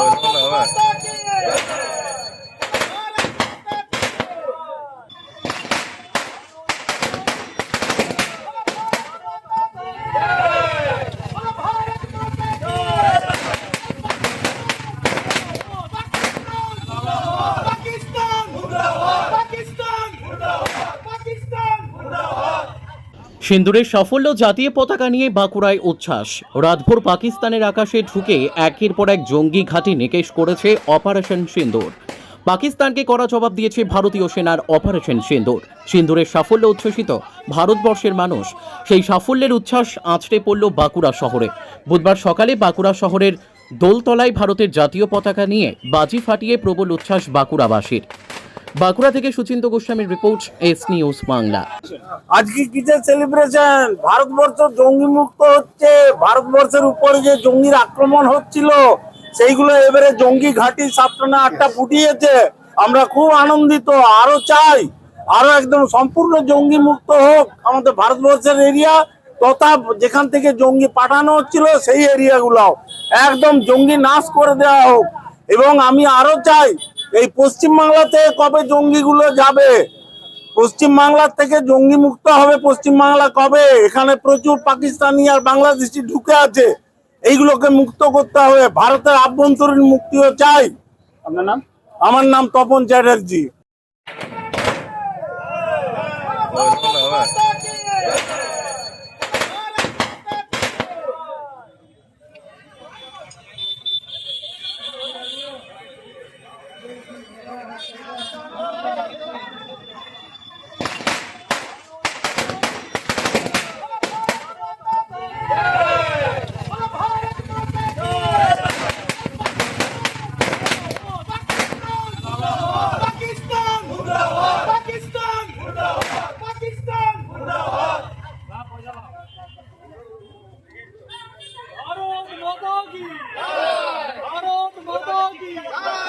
おい、なんだおい。সিন্দুরের সাফল্য জাতীয় পতাকা নিয়ে বাঁকুড়ায় উচ্ছ্বাস। রাতভর পাকিস্তানের আকাশে ঢুকে একের পর এক জঙ্গি ঘাঁটি নিকেশ করেছে অপারেশন সিন্দুর। পাকিস্তানকে কড়া জবাব দিয়েছে ভারতীয় সেনার অপারেশন সিন্দুর। সিন্দুরের সাফল্য উচ্ছ্বসিত ভারতবর্ষের মানুষ। সেই সাফল্যের উচ্ছ্বাস আঁচড়ে পড়ল বাঁকুড়া শহরে। বুধবার সকালে বাঁকুড়া শহরের দোলতলায় ভারতের জাতীয় পতাকা নিয়ে বাজি ফাটিয়ে প্রবল উচ্ছ্বাস বাঁকুড়াবাসীর। বাঁকুড়া থেকে সুচিন্ত গোস্বামীর রিপোর্ট এস নিউজ বাংলা। আজকে কিসের সেলিব্রেশন ভারতবর্ষ জঙ্গি মুক্ত হচ্ছে। ভারতবর্ষের উপরে যে জঙ্গির আক্রমণ হচ্ছিল, সেইগুলো এবারে জঙ্গি ঘাঁটি সাতটা না আটটা ফুটিয়েছে আমরা খুব আনন্দিত আরও চাই আরও একদম সম্পূর্ণ জঙ্গি মুক্ত হোক আমাদের ভারতবর্ষের এরিয়া তথা যেখান থেকে জঙ্গি পাঠানো হচ্ছিল, সেই এরিয়াগুলো একদম জঙ্গি নাশ করে দেওয়া হোক। এবং আমি আরও চাই এই পশ্চিমবাংলাতে কবে জঙ্গিগুলো যাবে? পশ্চিম বাংলার থেকে জঙ্গি মুক্ত হবে পশ্চিম বাংলা কবে? এখানে প্রচুর পাকিস্তানি আর বাংলাদেশি ঢুকে আছে। এইগুলোকে মুক্ত করতে হবে। ভারতের আভ্যন্তরীণ মুক্তিও চাই। আপনার নাম? আমার নাম তপন চ্যাটার্জি পাকিস্তান পাকিস্তান পাকিস্তান ভারত মাতা কি ভারত মাতা